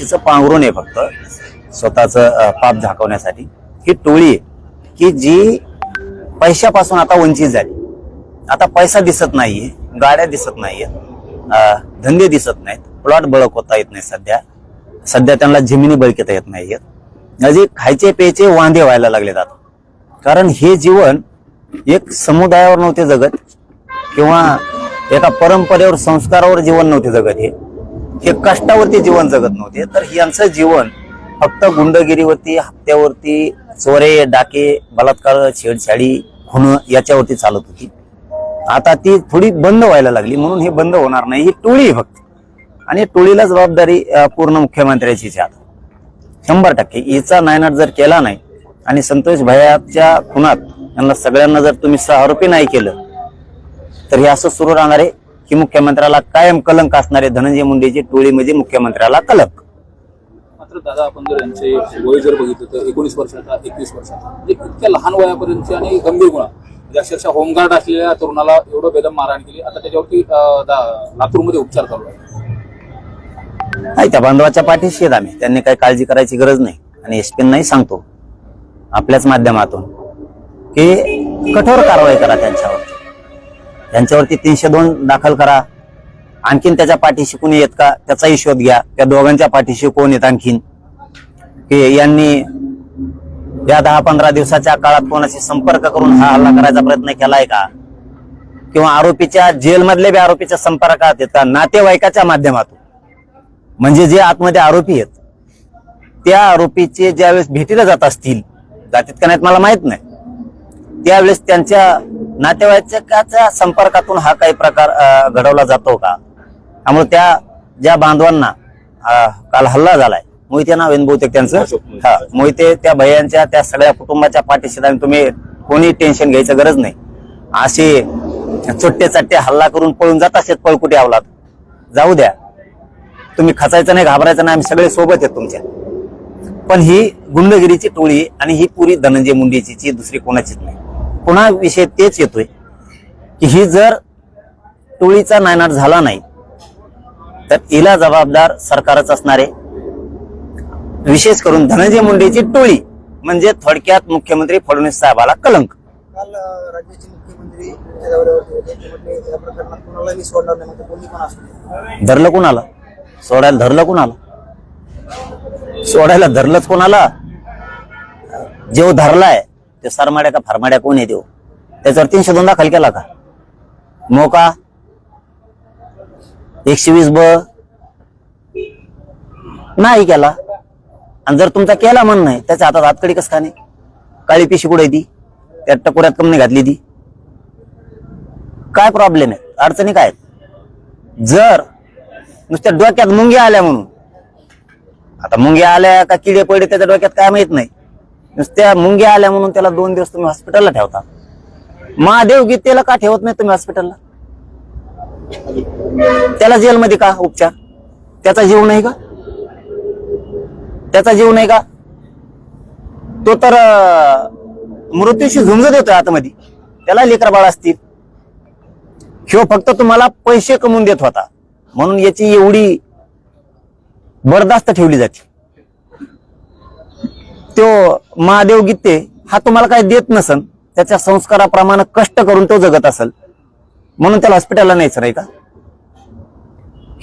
पैशाचं पांघरून आहे फक्त. स्वतःच पाप झाकवण्यासाठी. ही टोळी आहे की जी पैशापासून आता वंचित झाली. आता पैसा दिसत नाहीये गाड्या दिसत नाहीये धंदे दिसत नाहीत प्लॉट बळकवता येत नाही सध्या. सध्या त्यांना जमिनी बळकता येत नाहीयेत. जे खायचे प्यायचे वांदे व्हायला लागले आता. कारण हे जीवन एक समुदायावर नव्हते जगत किंवा एका परंपरेवर संस्कारावर जीवन नव्हते जगत हे. हे कष्टावरती जीवन जगत नव्हते. तर यांचं जीवन फक्त गुंडगिरीवरती हप्त्यावरती चोरे डाके बलात्कार छेडछाडी होणं याच्यावरती चालत होती. आता ती थोडी बंद व्हायला लागली म्हणून हे बंद होणार नाही. ही टोळी फक्त. आणि टोळीला जबाबदारी पूर्ण मुख्यमंत्र्याचीच आहे आता. शंभर टक्के. हिचा नायनाट जर केला नाही आणि संतोष भयाच्या खुनात यांना सगळ्यांना जर तुम्ही आरोपी नाही केलं तर हे असं सुरू राहणार आहे. की मुख्यमंत्र्याला कायम कलंक असणारे धनंजय मुंडेची टोळी म्हणजे मुख्यमंत्र्याला कलंक. मात्र दादा आपण जर यांचे वय जर बघितलं तर एकोणीस वर्षाचा एकवीस वर्षाचा म्हणजे इतक्या लहान आणि गंभीर गुन्हा म्हणजे अक्षरशः होमगार्ड असलेल्या तरुणाला एवढं बेदम मारहाण केली. आता त्याच्यावरती लातूरमध्ये उपचार चालू आहे. नाही त्या बांधवाच्या पाठीशी आहेत आम्ही. त्यांनी काही काळजी करायची गरज नाही. आणि एसपी नाही सांगतो. आपल्याच माध्यमातून. की कठोर कारवाई करा त्यांच्यावर. यांच्यावरती तीनशे दोन दाखल करा. आणखीन त्याच्या पाठीशी कोणी येत का? त्याचाही शोध घ्या. त्या दोघांच्या पाठीशी कोण येत आणखीन. की यांनी या दहा पंधरा दिवसाच्या काळात कोणाशी संपर्क करून हा हल्ला करायचा प्रयत्न केलाय का? किंवा आरोपीच्या जेलमधले बी आरोपीच्या संपर्कात येत का? नातेवाईकाच्या माध्यमातून. म्हणजे जे आतमध्ये आरोपी आहेत त्या आरोपीचे ज्यावेळेस भेटीला जात असतील जातीत का नाहीत मला माहीत नाही. त्यावेळेस त्यांच्या नातेवाईकाच्या संपर्कातून हा काही प्रकार घडवला जातो का? त्यामुळे त्या ज्या बांधवांना काल हल्ला झालाय मोहिते नाव ना बहुतेक त्यांचं. हा मोहिते त्या भैयांच्या त्या सगळ्या कुटुंबाच्या पाठीशी आणि तुम्ही कोणी टेन्शन घ्यायचं गरज नाही. असे चोट्टे चट्टे हल्ला करून पळून जात असतात पळकुटे अवलाद जाऊ द्या. तुम्ही खचायचं नाही घाबरायचं नाही आम्ही सगळे सोबत आहेत तुमच्या. पण ही गुंडगिरीची टोळी आणि ही पुरी धनंजय मुंडेची दुसरी कोणाचीच नाही. पुन्हा विषय तेच येतोय की ही जर टोळीचा नायनाट झाला नाही तर हिला जबाबदार सरकारच असणारे विशेष करून धनंजय मुंडेची टोळी म्हणजे थोडक्यात मुख्यमंत्री फडणवीस साहेबाला कलंक. काल राज्याचे मुख्यमंत्री म्हणजे कोणी दे. धरलं कोणाला? सोडायला धरलं कोणाला? सोडायला धरलंच कोणाला? जेव धरलाय ते सरमाड्या का फरमाड्या कोण आहे देऊ? त्याच्यावर तीनशे दोन दाखल केला का? मोका? एकशे वीस ब? नाही केला. आणि जर तुमचा केला म्हण नाही त्याच्या हातात हातकडी कस का नाही काळी पिशी कुठे ती? त्या टकोऱ्यात कमने घातली ती. काय प्रॉब्लेम आहे? अडचणी काय जर नुसत्या डोक्यात मुंग्या आल्या म्हणून आता मुंग्या आल्या का किडे पडले त्याच्या डोक्यात काय माहीत नाही. नुसत्या मुंग्या आल्या म्हणून त्याला दोन दिवस तुम्ही हॉस्पिटलला ठेवता. महादेव गीतेला का ठेवत नाही तुम्ही हॉस्पिटलला त्याला जेलमध्ये का उपचार? त्याचा जीव नाही का? त्याचा जीव नाही का? तो तर मृत्यूशी झुंज देतोय आतमध्ये. त्याला लेकर बाळ असतील. ह्यो फक्त तुम्हाला पैसे कमवून देत होता. म्हणून याची एवढी बरदास्त ठेवली जाते. तो महादेव गीते हा तुम्हाला काही देत नसन त्याच्या संस्काराप्रमाणे कष्ट करून तो जगत असेल. म्हणून त्याला हॉस्पिटलला न्यायचं नाही का?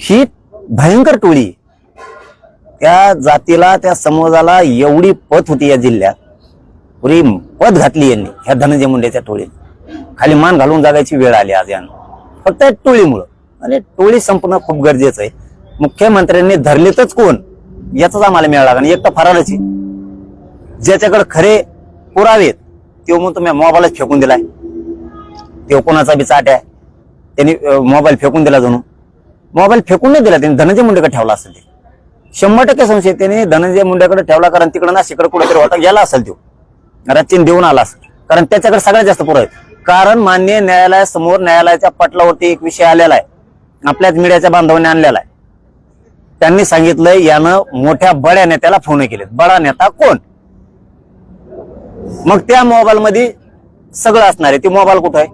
ही भयंकर टोळी त्या जातीला त्या समाजाला एवढी पत होती या जिल्ह्यात. पुरी पत घातली यांनी ह्या धनंजय मुंडेच्या टोळीत. खाली मान घालून जागायची वेळ आली आज यानं. फक्त या टोळीमुळं. आणि टोळी संपणं खूप गरजेचं आहे. मुख्यमंत्र्यांनी धरलेतच कोण? याचाच आम्हाला मिळाला कारण एक तर फरारच आहे ज्याच्याकडे खरे पुरावे आहेत तो मग तुम्ही मोबाईलच फेकून दिलाय. तो कोणाचा बी चाट आहे त्यांनी मोबाईल फेकून दिला जणू मोबाईल फेकून नाही दिला त्यांनी धनंजय मुंडेकडे ठेवला असेल ते. शंभर टक्के संशय त्यांनी धनंजय मुंडेकडे ठेवला कारण तिकडं नाशिकडे कुठेतरी होता गेला असेल तो रचिन देऊन आला असेल. कारण त्याच्याकडे सगळ्यात जास्त पुरावे कारण मान्य न्यायालयासमोर न्यायालयाच्या पटलावरती एक विषय आलेला आहे. आपल्याच मीडियाच्या बांधवांनी आणलेला आहे. त्यांनी सांगितलं यानं मोठ्या बड्या नेत्याला फोन केलेत. बडा नेता कोण? मग त्या मोबाईल मध्ये सगळं असणार आहे. ते मोबाईल कुठं आहे?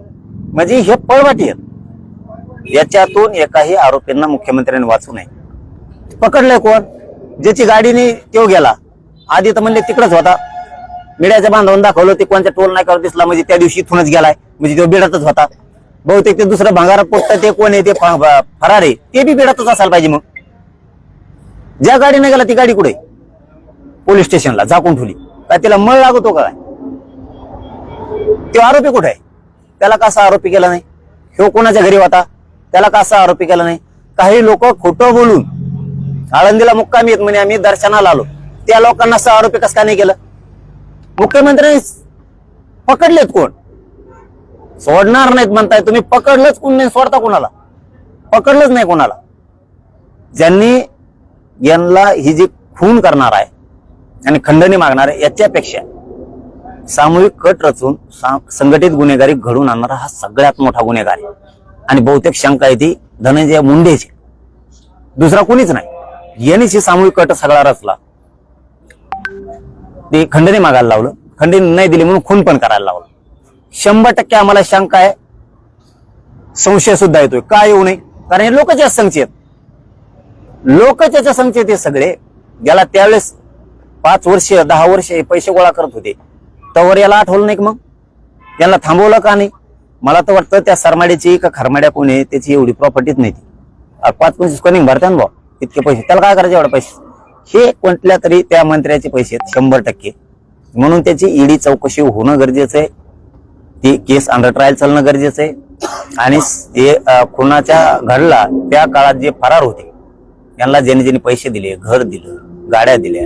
म्हणजे हे पळवाटी आहेत. याच्यातून एकाही आरोपींना मुख्यमंत्र्यांनी वाचू नये. पकडलंय कोण? ज्याची गाडीने तो गेला. आधी तर म्हणले तिकडच होता. मिड्याच्या बांधवून दाखवलं ते कोणत्या टोल नाक्यावर दिसला. म्हणजे त्या दिवशी इथूनच गेलाय. म्हणजे तो बिडातच होता. बहुतेक ते दुसरं भांगारा पोटतं ते कोण आहे? ते फरार आहे. ते बी बिडातच असायला पाहिजे मग. ज्या गाडीने गेला ती गाडी कुठे? पोलीस स्टेशनला झाकून ठेवली. काय तिला मळ लागतो काय? तो आरोपी कुठे आहे? त्याला कसा आरोपी केला नाही? ह्यो कोणाच्या घरी होता? त्याला कसा आरोपी केला नाही? काही लोक खोटं बोलून आळंदीला मुक्कामी येत म्हणे आम्ही दर्शनाला आलो. त्या लोकांना असं आरोपी कसं काय नाही केलं? मुख्यमंत्र्यांनी पकडलेत कोण? सोडणार नाहीत म्हणताय तुम्ही. पकडलंच कोण नाही सोडता कोणाला? पकडलंच नाही कोणाला. ज्यांनी यांना ही जी खून करणार आहे आणि खंडणी मागणार आहे याच्यापेक्षा सामूहिक कट रचून संघटित गुन्हेगारी घडून आणणारा हा सगळ्यात मोठा गुन्हेगार आहे. आणि बहुतेक शंका आहे ती धनंजय मुंडेची. दुसरा कोणीच नाही. यांनीच सामूहिक कट सगळा रचला. ते खंडणी मागायला लावलं. खंडणी नाही दिली म्हणून खून पण करायला लावलं. शंभर टक्के आम्हाला शंका आहे. संशय सुद्धा येतोय. का येऊ नये? कारण हे लोकच्या संख्येत लोकच्या संख्येत हे सगळे. ज्याला त्यावेळेस पाच वर्ष दहा वर्ष हे पैसे गोळा करत होते. तवर याला आठवलं नाही मग? यांना थांबवलं का नाही? मला तर वाटतं त्या सरमाड्याची का खरमाड्या कोण आहे त्याची एवढी प्रॉपर्टीच नाही ती. पाच पंचवीस कोणी भरत्या ना भाऊ इतके पैसे. त्याला काय करायचे एवढे पैसे? हे कोणत्या तरी त्या मंत्र्याचे पैसे आहेत शंभर टक्के. म्हणून त्याची ईडी चौकशी होणं गरजेचं आहे. ती केस अंडर ट्रायल चालणं गरजेचं आहे. आणि ते खुनाच्या घडला त्या काळात जे फरार होते यांना ज्याने ज्याने पैसे दिले घर दिलं गाड्या दिल्या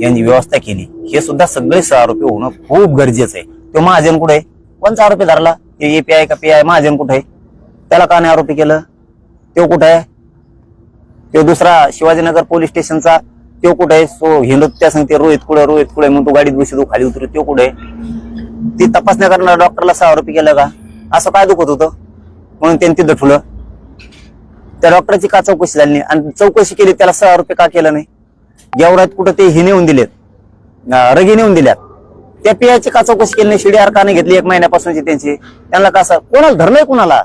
यांची व्यवस्था केली. हे सुद्धा सगळे आरोपी होणं खूप गरजेचं आहे. तो महाजन कुठे आहे? कोणचा आरोपी धरला? ते आय का पी आय महाजन कुठे आहे? त्याला का नाही आरोपी केलं? तो कुठे आहे? तो दुसरा शिवाजीनगर पोलीस स्टेशनचा तो कुठे आहे? सो हिंदुत त्या सांगते रोहित कुठे रोहित कुठे म्हणून तो गाडीत बसतो खाली उतरू तो कुठे आहे? ती तपासण्या करणाऱ्या डॉक्टरला सहा आरोपी केलं का? असं काय दुखत होतं? म्हणून त्यांनी तिथं ठुलं. त्या डॉक्टरची का चौकशी झाली नाही? आणि चौकशी केली त्याला सहा रुपये का केलं नाही? गेवरात कुठं ते हिने नेऊन दिलेत. रगी नेऊन दिल्यात. त्या पियाची का चौकशी केली नाही? शिडीआर का नाही घेतली एक महिन्यापासूनची त्यांची. त्यांना कसं कोणाला धरलंय कोणाला?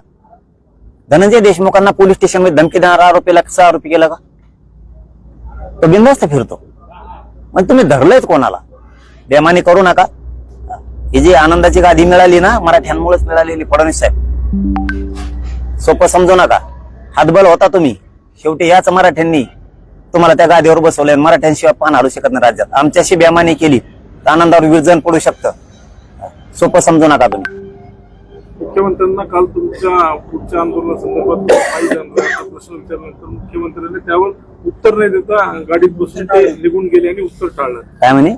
धनंजय देशमुखांना पोलीस स्टेशनमध्ये धमकी देणारा आरोपीला कसा आरोपी केला का? तो बिंदास्त फिरतो. म्हणजे तुम्ही धरलंयच कोणाला? बेमानी करू नका. ही जी आनंदाची गादी मिळाली ना मराठ्यांमुळेच मिळालेली फडणवीस साहेब. सोपं समजू नका. हातबल होता तुम्ही. शेवटी याच मराठ्यांनी तुम्हाला त्या गादीवर बसवलंय आणि मराठ्यांशिवाय पान हालू शकत नाही राज्यात. आमच्याशी बेमानी केली तर आनंदावर विरजन पडू शकतं. सोपं समजू नका तुम्ही. मुख्यमंत्र्यांना काल तुमच्या पुढच्या आंदोलनासंदर्भात प्रश्न विचारल्यानंतर मुख्यमंत्र्यांनी त्यावर उत्तर नाही देता गाडीत बसून ते निघून गेले आणि उत्तर टाळलं. काय म्हणे?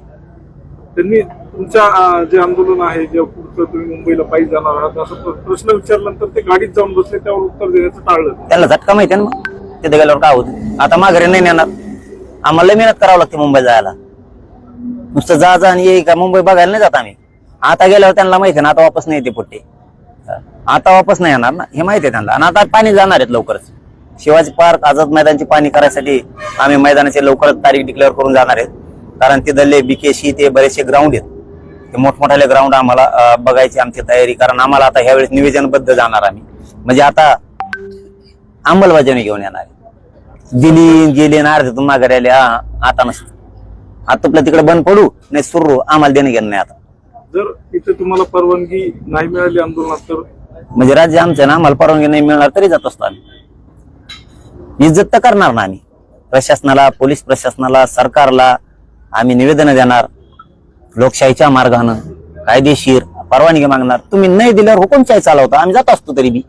त्यांनी तुमच्या जे आंदोलन आहे जे पुढचं तुम्ही मुंबईला पायी जाणार आहात असं प्र- प्रश्न विचारल्यानंतर ते गाडीत जाऊन बसले त्यावर उत्तर देण्याचं टाळलं. त्यांना झटका माहिती आहे ना तिथे गेल्यावर काय होत? आता माघारी नाही नेणार. आम्हाला लय मेहनत करावं लागते मुंबई जायला. नुसतं जा जा आणि ये का मुंबई बघायला नाही जात आम्ही. आता गेल्यावर त्यांना माहिती आहे ना आता वापस नाही येते पुट्टे. आता वापस नाही येणार ना हे माहिती आहे त्यांना. आणि आता पाणी जाणार आहेत लवकरच. शिवाजी पार्क आझाद मैदानची पाणी करायसाठी आम्ही मैदानाची लवकरच तारीख डिक्लेअर करून जाणार आहेत. कारण तिथले बीकेशी ते बरेचसे ग्राउंड आहेत. ते मोठमोठाले ग्राउंड आम्हाला बघायची आमची तयारी. कारण आम्हाला आता ह्यावेळेस निवेदनबद्ध जाणार आम्ही. म्हणजे आता अंमलबजावणी घेऊन येणार. दिली गेली ना अर्ध्यातून माघारी आले हा, आता नसतं. आता तिकडे बंद पडू नाही सुरू आम्हाला देणं घेणं नाही आता. जर इथे तुम्हाला परवानगी नाही मिळाली आंदोलनात तर? म्हणजे राज्य आमचं ना आम्हाला परवानगी नाही मिळणार तरी जात असतो आम्ही. इज्जत तर करणार ना आम्ही. प्रशासनाला पोलीस प्रशासनाला सरकारला आम्ही निवेदन देणार. लोकशाहीच्या मार्गानं कायदेशीर परवानगी मागणार. तुम्ही नाही दिल्यावर हुकुमशाही चालवता आम्ही जात असतो तरी बी.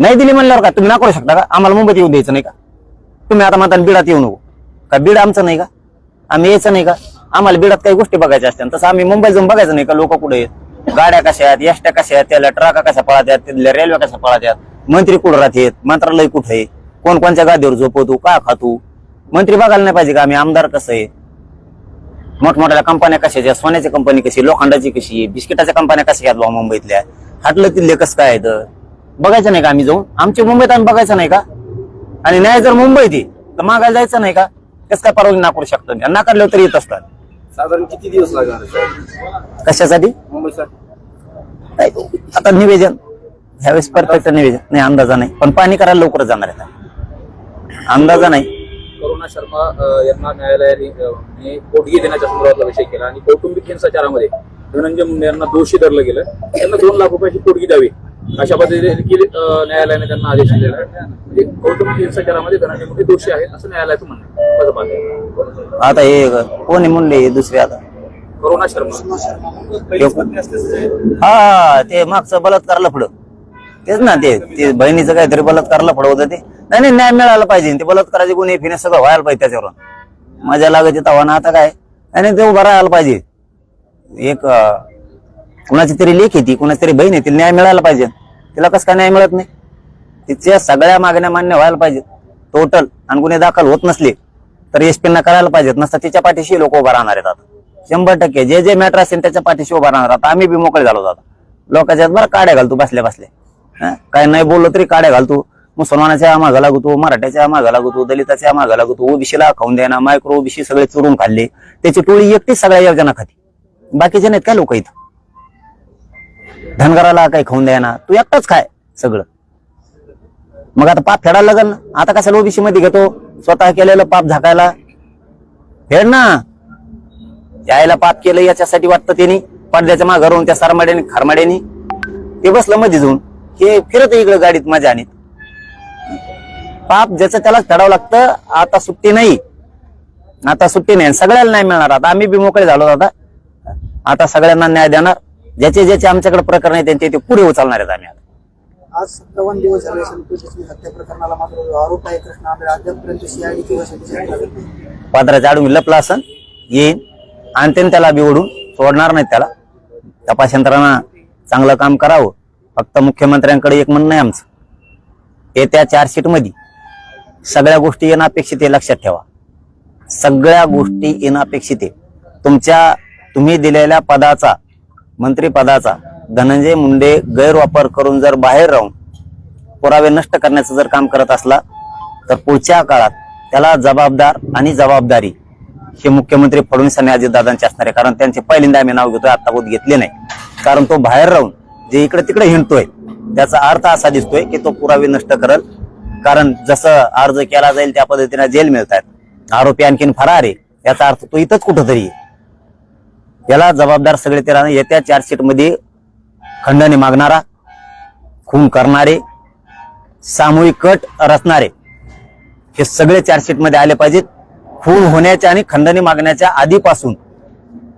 नाही दिली म्हणल्यावर का तुम्ही ना करू शकता का? आम्हाला मुंबईत येऊ द्यायचं नाही का? तुम्ही आता म्हणता बिडात येऊ नको. का बीड आमचं नाही का? आम्ही यायचं नाही का? आम्हाला बिडात काही गोष्टी बघायच्या असतात तसं आम्ही मुंबईत जाऊन बघायचं नाही का? लोक कुठे आहेत? गाड्या कशा आहेत? एसट्या कशा आहेत? त्याला ट्रका कशा पळतात तिथल्या रेल्वे कशा पळतात मंत्री कुठं राहतात मंत्रालय कुठं आहे? कोण कोणत्या गादीवर झोपवतो? का खातो? मंत्री बघायला नाही पाहिजे का आम्ही? आमदार कसं आहे? मोठमोठ्या कंपन्या कशाच्या सोन्याची कंपनी कशी लोखंडाची कशी आहे? बिस्किटाच्या कंपन्या कशा आहेत बा मुंबईतल्या? हाटलं तिथले कसं काय तर बघायचं नाही का आम्ही जाऊन? आमच्या मुंबईत आम्ही बघायचं नाही का? आणि नाही जर मुंबईत आहे, तर मागायला जायचं नाही का? कसं काय परवानगी नाकारू शकतो नाकारल्यावर तरी येत असतात. साधारण किती दिवस लागणार? कशासाठी? मुंबईसाठी. आता निवेदन. ह्यावेळेस परफेक्ट निवेदन. नाही अंदाजा नाही. पण पाणी करायला लवकर जाणार आहे आता. अंदाजा नाही. करुणा शर्मा यांना न्यायालयाने पोटगी देण्याच्या संदर्भातला विषय केला. आणि कौटुंबिक हिंसाचारामध्ये धनंजय मुंडे यांना दोषी धरलं गेलं. त्यांना दोन लाख रुपयाची पोटगी द्यावी. अशा पद्धतीने देखील, न्यायालयाने त्यांना आदेश दिलेला आहे. म्हणजे कौटुंबिक हिंसाचारामध्ये धनंजय मुंडे दोषी आहेत असं न्यायालयाचं म्हणणं. आता हे कोणी म्हणले दुसरे आता? करुणा शर्मा. हा ते मागचं बलात्कारला पुढं. तेच ना ते ते बहिणीचं काहीतरी बलात्कारला पुढं होतं ते. नाही नाही न्याय मिळाला पाहिजे. ते बलात्काराचे गुन्हे फिने सगळं व्हायला पाहिजे त्याच्यावर मजा लागत तवा आता काय? नाही ते उभं राहायला पाहिजे. एक कुणाची तरी लेख येते कुणाची तरी बहीण आहे तिला न्याय मिळायला पाहिजे. तिला कसं काय न्याय मिळत नाही? तिच्या सगळ्या मागण्या मान्य व्हायला पाहिजेत. टोटल आणि गुन्हे दाखल होत नसले तर एसपींना करायला पाहिजेत. नसता तिच्या पाठीशी लोक उभा राहणार आहेत आता. शंभर टक्के जे जे मॅटर असेल त्याच्या पाठीशी उभा राहणार. आता आम्ही बी मोकळे झालो आता लोकांच्या बरं काड्या घालतो बसल्या बसल्या. काय नाही बोललो तरी काड्या घालतो मुसलमानाच्या मागा लागतो मराठ्याच्या मागा लागतो दलिताच्या मागा लागतो ओबीसीला खाऊन द्याना मायक्रो ओबीसी सगळे चुरून खाल्ले. त्याची टोळी एकटीच सगळ्या योजना खाती बाकीचे नाहीत काय लोक इथं? धनगराला काही खाऊन द्यायना तू एकटाच खाय सगळं. मग आता पाप फेडायला लागल ना? आता कशाला ओबीसी मध्ये घेतो? स्वतः केलेलं पाप झाकायला? फेड ना. यायला पाप केलं याच्यासाठी वाटतं त्यांनी पडद्याच्या माघारून त्या सरमाड्याने खारमाड्याने. ते बसलं मध्ये जाऊन. हे फिरत इकडे गाडीत माझ्या आणि पाप ज्याचं त्यालाच फेडावं लागतं आता सुट्टी नाही. आता सुट्टी नाही सगळ्याला नाही मिळणार. आता आम्ही बी मोकळे झालो आता आता सगळ्यांना न्याय देणार. ज्याचे ज्याचे आमच्याकडे प्रकरण आहे त्यांचे ते पुढे उचलणार आहेत आम्ही आता. आज सत्तावन्न दिवस झाले संतोषी हत्या प्रकरणाला मात्र आरोप आहे. कृष्ण सीआयडी किंवा नाही. पात्राच्या आडून लपला असन येईन. आणि त्याने त्याला बी ओढून सोडणार नाहीत त्याला. तपास यंत्रणा चांगलं काम करावं. फक्त मुख्यमंत्र्यांकडे एक म्हणणं आहे आमचं. येत्या चार्जशीटमध्ये सगळ्या गोष्टी येणं अपेक्षित आहे लक्षात ठेवा. सगळ्या गोष्टी येणं अपेक्षित आहे. तुमच्या तुम्ही दिलेल्या पदाचा मंत्रिपदाचा. धनंजय मुंडे गैरवापर करून जर बाहेर राहून पुरावे नष्ट करण्याचं जर काम करत असला तर पुढच्या काळात त्याला जबाबदार आणि जबाबदारी हे मुख्यमंत्री फडणवीस आणि अजितदादांचे असणार आहे. कारण त्यांचे पहिल्यांदा आम्ही नाव घेतोय आता घेतले नाही. कारण तो बाहेर राहून जे इकडे तिकडे हिंडतोय त्याचा अर्थ असा दिसतोय की तो पुरावे नष्ट करल. कारण जसं अर्ज केला जाईल त्या पद्धतीने जेल मिळतात आरोपी आणखीन फरार आहे याचा अर्थ तो इथंच कुठंतरी आहे. याला जबाबदार सगळे ते राहणार येत्या चार्जशीटमध्ये खंडणी मागणारा खून करणारे सामूहिक कट रचणारे हे सगळे चार्जशीटमध्ये आले पाहिजेत. खून होण्याच्या आणि खंडणी मागण्याच्या आधीपासून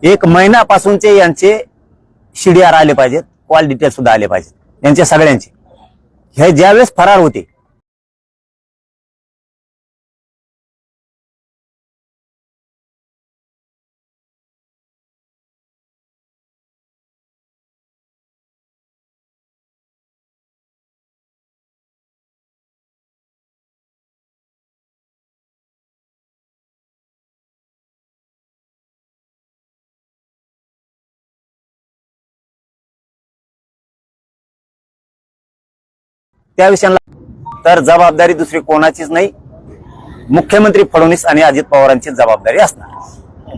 एक महिन्यापासूनचे यांचे शिडीआर आले पाहिजेत. कॉल डिटेल सुद्धा आले पाहिजेत. यांचे सगळ्यांचे. हे ज्यावेळेस फरार होते त्या विषयाला तर जबाबदारी दुसरी कोणाचीच नाही. मुख्यमंत्री फडणवीस आणि अजित पवारांची जबाबदारी असणार.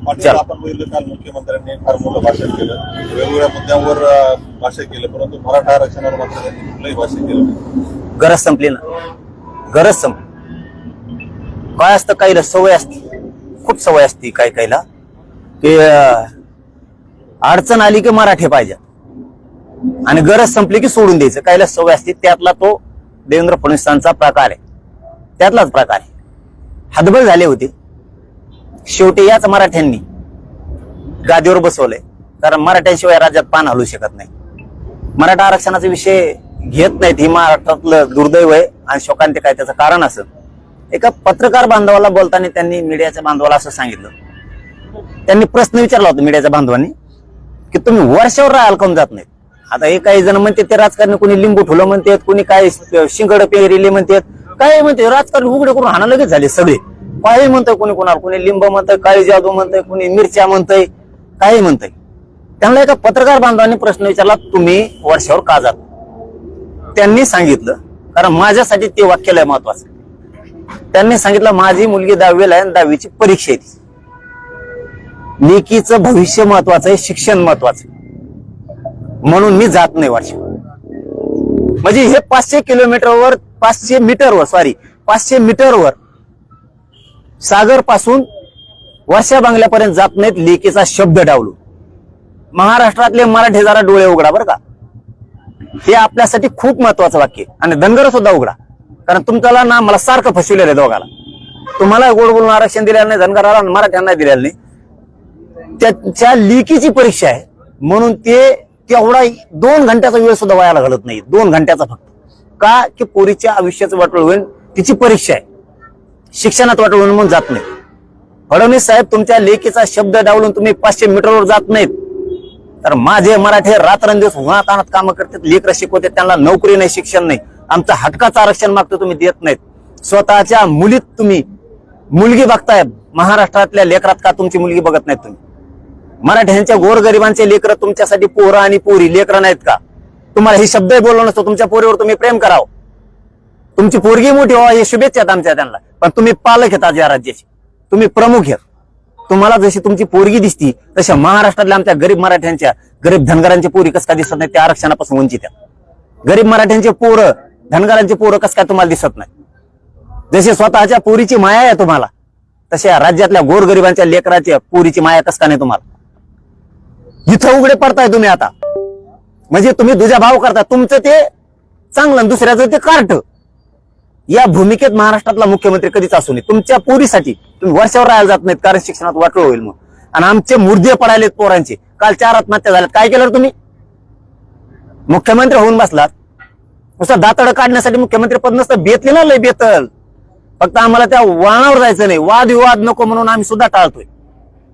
पाटील. आपण बघितलं काल मुख्यमंत्र्यांनी फार मोठं भाषण केलं. वेगवेगळ्या मुद्द्यांवर अं, भाष्य केलं परंतु मराठा आरक्षणावर मात्र त्यांनी कुठलंही भाष्य केलं नाही. गरज संपली ना. गरज संपली काय असतं काहीला सवय असते. खूप सवय असते काही काहीला. की अं, अडचण आली की मराठी पाहिजे आणि गरज संपली की सोडून द्यायचं. काहीला सवय असते त्यातला तो देवेंद्र फडणवीसांचा प्रकार आहे. त्यातलाच प्रकार आहे. हतबल झाले होते. शेवटी याच मराठ्यांनी गादीवर बसवलंय. कारण मराठ्यांशिवाय राज्यात पान हलू शकत नाही. मराठा आरक्षणाचा विषय घेत नाहीत हे महाराष्ट्रातलं दुर्दैव आहे आणि शोकांत काय त्याचं कारण असं. एका पत्रकार बांधवाला बोलताना त्यांनी मीडियाच्या बांधवाला असं सांगितलं. त्यांनी प्रश्न विचारला होता मीडियाच्या बांधवांनी की तुम्ही वर्षावर राहायला कम जात नाहीत? आता हे काही जण म्हणते ते राजकारणी कोणी लिंबू ठुलं म्हणतात कोणी काय शिंगड पेरिले म्हणतात. काय म्हणते राजकारण उघडे करून हाना लगेच झाले सगळे. काही म्हणतंय कोणी कोणाला कोणी लिंब म्हणतंय काळी जादू म्हणतंय कोणी मिरच्या म्हणतंय काही म्हणतंय. त्यांना एका पत्रकार बांधवांनी प्रश्न विचारला तुम्ही वर्षावर का जात? त्यांनी सांगितलं कारण माझ्यासाठी ते वाक्याला आहे महत्वाचं त्यांनी सांगितलं माझी मुलगी दहावीला आहे आणि दहावीची परीक्षा आहे लेकीचं भविष्य महत्वाचं आहे शिक्षण महत्वाचं आहे. म्हणून मी जात नाही वर्षावर म्हणजे हे पाचशे किलोमीटरवर पाचशे मीटरवर सॉरी पाचशे मीटरवर सागरपासून वर्षा बांगल्यापर्यंत जात नाहीत लेकीचा शब्द डावलो. महाराष्ट्रातले मराठी जरा डोळे उघडा बरं का. हे आपल्यासाठी खूप महत्वाचं वाक्य आणि धनगर सुद्धा उघडा. कारण तुमच्याला ना मला सारखं फसविलेलं आहे दोघाला. तुम्हाला गोड बोलून आरक्षण दिलेलं नाही धनगराला आणि मराठ्यांना दिलेलं नाही. त्याच्या लिकीची परीक्षा आहे. म्हणून ते तेवढा दोन घंट्याचा वेळ सुद्धा वायाला घालत नाही. दोन घंट्याचा फक्त. का की पोरीच्या आयुष्याचं वाटोळ होईल तिची परीक्षा आहे. शिक्षणात वाटोळ होईल म्हणून जात नाही. फडणवीस साहेब तुमच्या लेखीचा शब्द डावलून तुम्ही पाचशे मीटरवर जात नाहीत. तर माझे मराठे रात्रंदिवस उन्हात आणत कामं करतात लेकर शिकवतात त्यांना नोकरी नाही शिक्षण नाही. आमचं हटकाचं आरक्षण मागतो तुम्ही देत नाहीत. स्वतःच्या मुलीत तुम्ही मुलगी बघताय महाराष्ट्रातल्या लेकरात का तुमची मुलगी बघत नाहीत तुम्ही? मराठ्यांच्या गोरगरिबांचे लेकर तुमच्यासाठी पोरं आणि पोरी लेकरं नाहीत का? तुम्हाला हे शब्द बोललो नसतो तुमच्या पोरीवर तुम्ही प्रेम करावं. तुमची पोरगी मोठी व्हा हे शुभेच्छा आहेत आमच्या त्यांना. पण तुम्ही पालक आहेत या राज्याची. तुम्ही प्रमुख आहेत. तुम्हाला जशी तुमची पोरगी दिसती तशा महाराष्ट्रातल्या आमच्या गरीब मराठ्यांच्या गरीब धनगरांची पोरी कस काय दिसत नाही त्या आरक्षणापासून वंचित आहेत. गरीब मराठ्यांचे पोरं धनगरांचे पोरं कस काय तुम्हाला दिसत नाही जशी स्वतःच्या पोरीची माया आहे तुम्हाला तशा राज्यातल्या गोरगरिबांच्या लेकराच्या पोरीची माया कस का नाही तुम्हाला. इथं उघडे पडताय तुम्ही आता. म्हणजे तुम्ही दुजा भाव करता तुमचं ते चांगलं आणि दुसऱ्याचं ते कार्ट या भूमिकेत महाराष्ट्रातला मुख्यमंत्री कधीच असू नये. तुमच्या पोरीसाठी तुम्ही वर्षावर राहायला जात नाहीत कारण शिक्षणात वाटलं होईल मग आणि आमचे मुर्दे पडायलेत पोरांचे. काल चार आत्महत्या झाल्यात काय केलं तुम्ही? मुख्यमंत्री होऊन बसलात. नुसतं दातड काढण्यासाठी मुख्यमंत्री पद नसतं. बेतले ना लय बेतल. फक्त आम्हाला त्या वाणावर जायचं नाही. वादविवाद नको म्हणून आम्ही सुद्धा टाळतोय.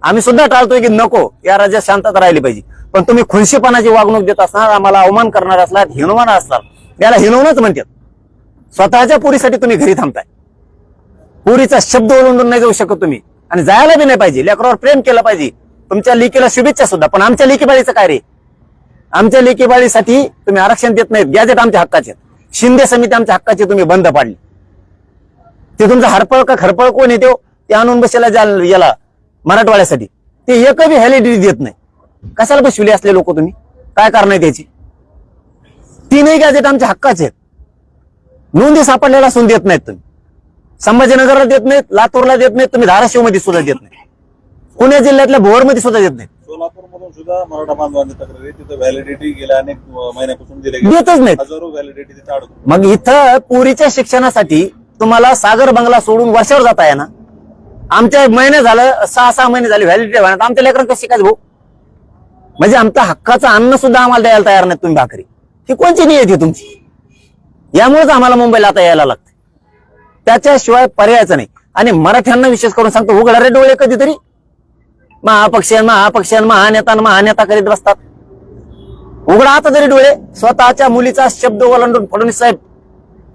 आम्ही सुद्धा टाळतोय की नको या राज्यात शांतता राहिली पाहिजे. पण तुम्ही खुनशीपणाची वागणूक देत असणार आम्हाला अवमान करणार असणार हिनवान असणार. याला हिनवणच म्हणतात. स्वतःच्या पुरीसाठी तुम्ही घरी थांबताय. पुरीचा शब्द ओलांडून नाही जाऊ शकत तुम्ही. आणि जायला बी नाही पाहिजे. लेकरावर प्रेम केलं पाहिजे. तुमच्या लेकीला शुभेच्छा सुद्धा. पण आमच्या लेकीबाळीचं काय रे? आमच्या लेकीबाळीसाठी तुम्ही आरक्षण देत नाहीत. गॅजेट आमच्या हक्काचे आहेत. शिंदे समिती आमच्या हक्काची तुम्ही बंद पाडली. ते तुमचा हरपळ का खरपळ कोण येतो ते आणून बसेला जाल- याला. मराठवाड्यासाठी. ते एक बी व्हॅलिडिटी देत नाही. कशाला बसविले असले लोक तुम्ही? काय कारण आहे त्याची? तीनही गॅजेट आमच्या हक्काचे आहेत. नोंदी सापडलेला असून देत नाहीत तुम्ही. संभाजीनगरला देत नाहीत लातूरला देत नाहीत तुम्ही धाराशिवमध्ये सुद्धा देत नाही पुणे जिल्ह्यातल्या भोरमध्ये सुद्धा देत नाहीत. सोलापूर मधून सुद्धा मराठा बांधवांची तक्रार आहे. तिथं व्हॅलिडिटी गेल्या अनेक अं, महिन्यापासून दिले गेले. देतच नाहीत. हजारो व्हॅलिडिटी तिथे अडकून मग इथं पुरीच्या शिक्षणासाठी तुम्हाला सागर बंगला सोडून वर्षावर जाता ना आमच्या महिने झालं सहा सहा महिने झाले व्हॅलिडिटी व्हायला आमच्या लेकरांना कसं शिकायचं भाऊ? म्हणजे आमचा हक्काचं अन्न सुद्धा आम्हाला द्यायला तयार नाही तुम्ही भाकरी. ही कोणची नियती तुमची? यामुळेच आम्हाला मुंबईला आता यायला लागते त्याच्याशिवाय पर्यायचं नाही. आणि मराठ्यांना विशेष करून सांगतो उघडा रे डोळे कधीतरी. महापक्ष महापक्ष महानेता आणि महानेता करीत बसतात. उघडा आता तरी डोळे स्वतःच्या मुलीचा शब्द ओलांडून फडणवीस साहेब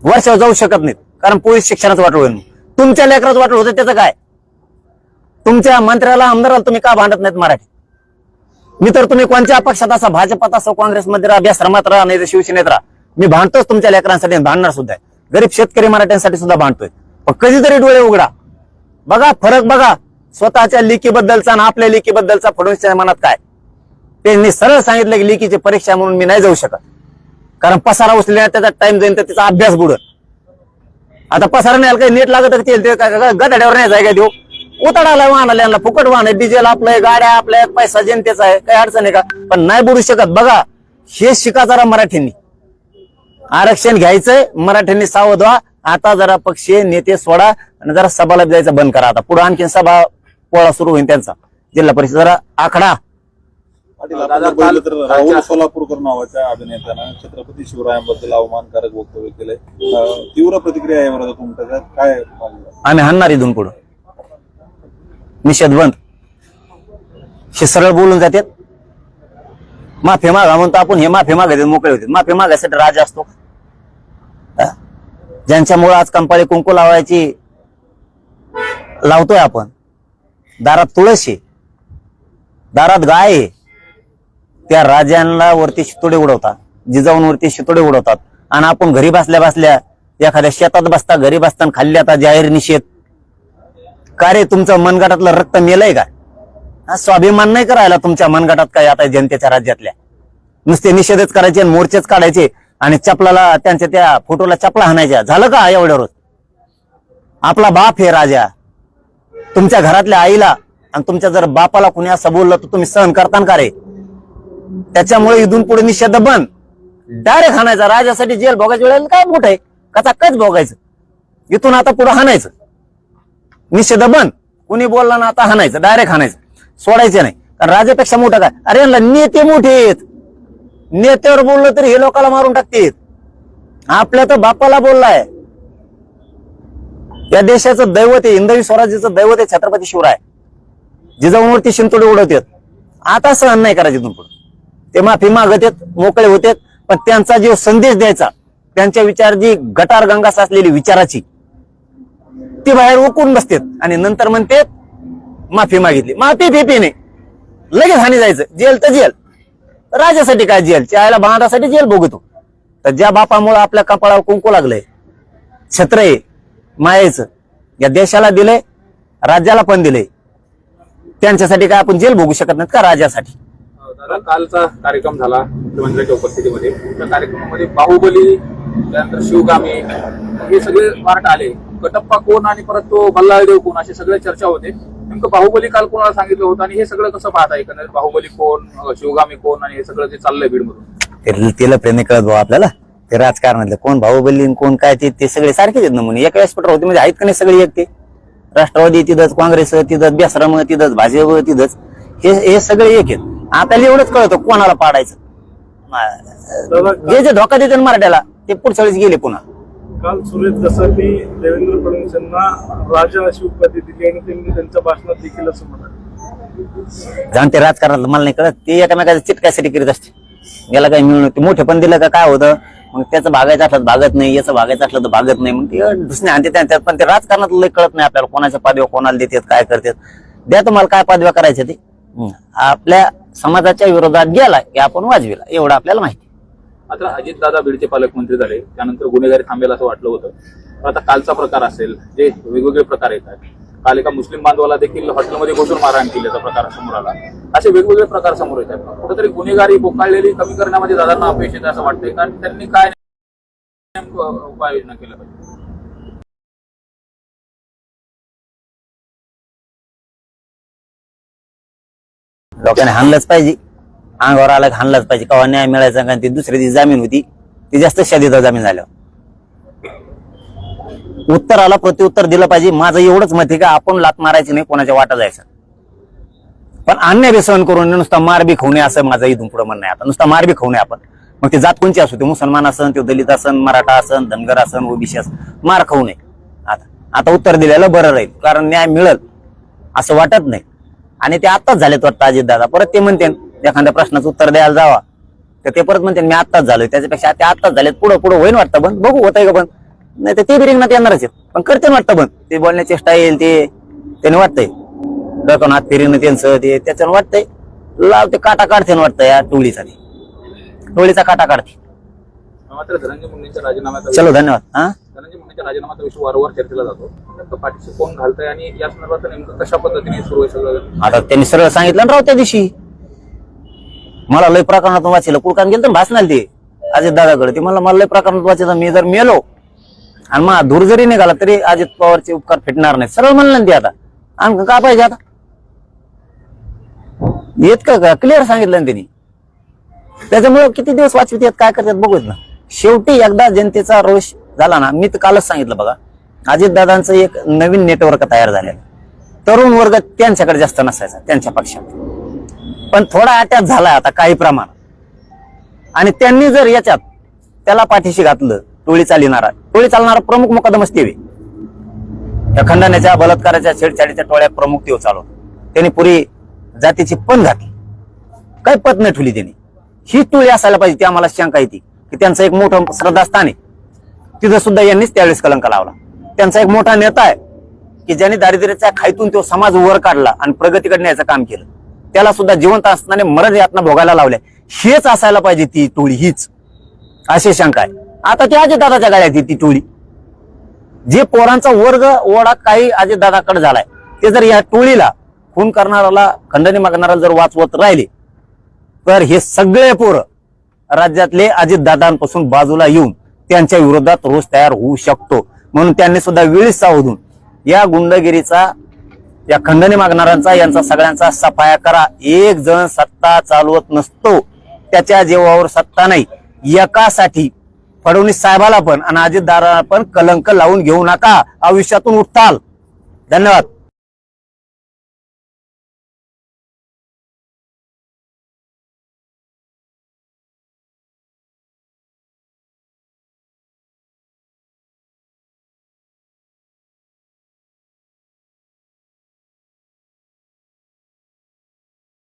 वर्षावर जाऊ शकत नाहीत. कारण पोलीस शिक्षणाचं वाटलं होईल तुमच्या लेकराचं वाटलं होतं त्याचं काय? तुमच्या मंत्र्याला आमदाराला तुम्ही का भांडत नाहीत मराठी? मी तर तुम्ही कोणत्या पक्षात असा भाजपात असो काँग्रेसमध्ये राहा अभ्यासक्रमात राहा नाही तर शिवसेनेत राहा. मी भांडतोच तुमच्या लेकरांसाठी भांडणार सुद्धा आहे. गरीब शेतकरी मराठ्यांसाठी सुद्धा भांडतोय. पण कधीतरी डोळे उघडा. बघा फरक बघा. स्वतःच्या लेकीबद्दलचा आणि आपल्या लेकीबद्दलचा फडणवीसच्या मनात काय? त्यांनी सरळ सांगितलं की लिखीची परीक्षा म्हणून मी नाही जाऊ शकत. कारण पसारा उचलल्या त्याचा टाइम जाईल तर त्याचा अभ्यास बुडत आता पसारा नाही काही नीट लागत येईल ते? काय- गदाड्यावर नाही जायगा देऊ. उताडाला वाहनाला यांना फुकट वाहन डिझेल आपलं गाड्या आपल्या आहेत, पैसा जनतेचा आहे काही अडचण आहे का? पण नाही बुडू शकत. बघा हे शिका जरा मराठ्यांनी. आरक्षण घ्यायचंय मराठ्यांनी सावध व्हा. आता जरा पक्षीय नेते सोडा आणि जरा सभाला जायचं बंद करा आता. पुढे आणखीन सभा पोळा सुरू होईल त्यांचा. जिल्हा परिषद जरा आखडा. राहुल सोलापूरकर नावाच्या अभिनेत्यानं छत्रपती शिवरायांबद्दल अवमानकारक वक्तव्य केलंय. तीव्र प्रतिक्रिया आहे तुमच्या काय? आम्ही हाणणार इथून पुढं. निषेध बंद हे सरळ बोलून जातात. माफी मागा म्हणतो आपण हे माफी मागायचे मोकळे होते माफी मागायसाठी राजा असतो. ज्यांच्यामुळे आज कंपाळी कुंकू लावायची लावतोय आपण. दारात तुळस आहे. दारात गाय आहे. त्या राजांना वरती शितोडे उडवतात. जिजाऊंवरती शितोडे उडवतात. आणि आपण घरी बसल्या बसल्या एखाद्या शेतात बसता घरी बसताना खाल्ल्या आता जाहीर निषेध. का रे तुमचं मनगटातलं रक्त मेलंय का? स्वाभिमान नाही करायला तुमच्या मनगटात काय आता जनतेच्या राज्यातल्या? नुसते निषेधच करायचे आणि मोर्चेच काढायचे आणि चपलाला त्यांच्या त्या फोटोला चपला हाणायच्या. झालं का एवढ्या रोज? आपला बाप हे राजा. तुमच्या घरातल्या आईला आणि तुमच्या जर बापाला कुणी असं बोललं तर तुम्ही सहन करता का रे? त्याच्यामुळे इथून पुढे निषेध बंद. डायरेक्ट हाणायचा. राजासाठी जेल भोगायचं वेळेला काय मोठ आहे? कसा कच भोगायचं? इथून आता पुढे हाणायचं. निषेध बंद. कुणी बोलला ना आता हाणायचं डायरेक्ट हाणायचं. सोडायचं नाही. कारण राजापेक्षा मोठा काय? अरे यांना नेते मोठे आहेत. नेत्यावर बोललं तरी हे लोकांना मारून टाकतील. आपल्या तर बापाला बोललाय. या देशाचं दैवत आहे हिंदवी स्वराज्याचं दैवत आहे छत्रपती शिवराय. जिजाऊवरती शिंतोडे उडवतात. आता सहन नाही करायचे तुम ते माफी मागत आहेत मोकळे होते पण त्यांचा जो संदेश द्यायचा त्यांच्या विचार जी गटार गंगा साचलेली विचाराची ती बाहेर उकून बसतात. आणि नंतर म्हणते माफी मागितली. माफी फिफी नाही. लगेच हानी जायचं. जेल तर जेल. राजासाठी काय जेल? चायला बांधासाठी जेल भोगतो. तर ज्या बापामुळे आपल्या कपाळावर कुंकू लागलंय छत्र आहे मायाचं या देशाला दिलंय राज्याला पण दिलंय. त्यांच्यासाठी काय आपण जेल भोगू शकत नाही का? राजासाठी. दादा कालचा कार्यक्रम झाला मुख्यमंत्र्यांच्या उपस्थितीमध्ये त्या कार्यक्रमामध्ये बाहुबली त्यानंतर शिवगामी हे सगळे पार्ट आले. कटप्पा कोण आणि परत तो बल्लाळदेव कोण असे सगळे चर्चा होते. नेमकं बाहुबली काल कोणाला सांगितलं होतं? आणि हे सगळं कसं पाहता एकंदरीत? बाहुबली कोण शिवगामी कोण आणि हे सगळं जे चाललंय बीडमधून? तिला प्रेम कळत भाऊ आपल्याला? ते राजकारणातले कोण? भाऊबल्ली आणि कोण काय ते ते सगळे सारखेच आहेत नमुने एका व्यासपीठावर होते. म्हणजे आहेत का नाही सगळे एक ते राष्ट्रवादी तिथंच काँग्रेस तिथंच बेसराम तिथंच भाजप तिथंच. हे हे सगळे एक आहेत. आपल्याला एवढंच कळतं कोणाला पाडायचं. जे जे धोका देते ना मराठ्याला ते पुढच्या वेळेस गेले पुन्हा. काल सुरेश दसांनी देवेंद्र फडणवीस यांना राजा अशी उपाधी दिली आणि त्यांनी त्यांच्या भाषणात देखील असं म्हणाले. जाऊन ते राजकारणात मला नाही कळत. ते एकामेकाच्या चिटकायसाठी करीत असते. याला काही मिळून मोठे पण दिलं का काय होतं? मग त्याचं भागायचं असलं तर भागत नाही याचं भागायचं असलं तर भागत नाही. मग ते दुसरे आणते त्यात पण ते राजकारणात लय कळत नाही आपल्याला कोणाच्या पदव्या कोणाला देतात काय करतात. द्या तुम्हाला काय पदव्या करायच्या ते. आपल्या समाजाच्या विरोधात गेला की आपण वाजविला. एवढं आपल्याला माहिती आता अजितदादा बीडचे पालकमंत्री झाले. त्यानंतर गुन्हेगारी थांबेल असं वाटलं होतं. पण आता कालचा प्रकार असेल जे वेगवेगळे प्रकार येतात. काल एका मुस्लिम बांधवाला देखील हॉटेलमध्ये घुसून मारहाण केल्याचा प्रकार समोर आला असे वेगवेगळे प्रकार समोर येतात. कुठेतरी गुन्हेगारी बोकाळलेली कमी करण्यामध्ये दादांना अपयश असं वाटतंय. कारण त्यांनी काय उपाययोजना केल्या पाहिजे? डॉक्टरने हाणलंच पाहिजे. अंगावर आला हाणलाच पाहिजे. कवा न्याय मिळायचा कारण ती दुसरी दिवशी जामीन होती ती जास्त शादीचा जामीन झाल्यावर उत्तराला प्रत्युत्तर दिलं पाहिजे. माझं एवढंच मत आहे का आपण लात मारायची नाही कोणाच्या वाटा जायचं? पण अन्य बी सहन करून नुसता मार बी खाऊ नये असं माझं इथून पुढे म्हणणं आहे. आता नुसता मार बी खाऊ नये आपण. मग ते जात कोणची असू ते मुसलमान असन ते दलित असन मराठा असन धनगर असन ओबीसी असन मार खाऊ नये. आता आता उत्तर दिलेलं बरं राहील कारण न्याय मिळेल असं वाटत नाही. आणि ते आत्ताच झालेत वाटतं अजित दादा परत ते म्हणते एखाद्या प्रश्नाचं उत्तर द्यायला जावा. तर ते परत म्हणते मी आत्ताच झालोय. त्याच्यापेक्षा ते आत्ताच झालेत पुढं पुढं होईन वाटतं बंद बघू होतंय का बंद नाही तर ते बी रिंगणात येणारच आहेत. पण करते वाटतं बंद ते बोलण्याची स्टाईल ते त्याने वाटतंय. डोक्यावर हात फिरणं त्यांचं ते त्याच्यानं वाटतंय. लाव ते काटा काढते वाटतं या टोळीचा ते. टोळीचा काटा काढते. मात्र धनंजय मुंडेंच्या राजीनाम्याचा चलो धन्यवाद. हा? धनंजय मुंडेंच्या राजीनाम्याचा विषय वारंवार चर्चेला जातो. नेमकं पाठीशी कोण घालतंय आणि या संदर्भात नेमकं कशा पद्धतीने सुरू आहे सगळं? आता त्यांनी सरळ सांगितलं ना राव त्या दिवशी. मला लय प्रकरणातून वाचलं. कुडकान गेलं तर भासणार ते अजित दादाकडे. ते मला मला लय प्रकरणात वाचायचं मी जर मेलो आणि मग धूर जरी निघाला तरी अजित पवारचे उपकार फिटणार नाही सरळ म्हणलं ना ते आता. आणि का पाहिजे आता? येत का क्लिअर सांगितलं ना त्यांनी. त्याच्यामुळे किती दिवस वाचवित येत काय करतात बघूत ना. शेवटी एकदा जनतेचा रोष झाला ना मी तर कालच सांगितलं बघा. अजितदादांचं एक नवीन नेटवर्क तयार झालेलं तरुण वर्ग त्यांच्याकडे जास्त नसायचा त्यांच्या पक्षात पण थोडा अटॅच झाला आता काही प्रमाण आणि त्यांनी जर याच्यात त्याला पाठीशी घातलं टोळी चालणारा टोळी चालणारा प्रमुख मुकदम असते या खंडण्याच्या बलात्काराच्या छेडछाडीच्या टोळ्या प्रमुख तेव चालवतो त्यांनी पुरी जातीची पण घातली. काही पत नाही ठेवली त्यांनी. ही टोळी असायला पाहिजे ती आम्हाला शंका येते की त्यांचं एक मोठं श्रद्धास्थान आहे. तिथं सुद्धा यांनीच त्यावेळेस कलंक लावला. त्यांचा एक मोठा नेता आहे की ज्यांनी दारिद्र्याच्या खाईतून तो समाज वर काढला आणि प्रगतीकडे न्यायचं काम केलं. त्याला सुद्धा जिवंत असताना मरण यातना भोगायला लावल्या. हेच असायला पाहिजे ती टोळी हीच. अशी शंका आहे. आता ती अजितदादाच्या गाड्यात ती टोळी. जे पोरांचा वर्ग ओढा काही अजितदादाकडे झालाय ते जर या टोळीला खून करणाऱ्याला खंडणी मागणाऱ्याला जर वाचवत राहिले तर हे सगळे पोरं राज्यातले अजितदादांपासून बाजूला येऊन त्यांच्या विरोधात रोष तयार होऊ शकतो. म्हणून त्यांनी सुद्धा वेळीच सावधून या गुंडगिरीचा या खंडणी मागणाऱ्यांचा यांचा सगळ्यांचा सफाया करा. एक जण सत्ता चालवत नसतो. त्याच्या जीवावर सत्ता नाही. एकासाठी फडणवीस साहेबाला पण आणि अजितदाराला पण कलंक लावून घेऊ नका. आयुष्यातून उठताल. धन्यवाद.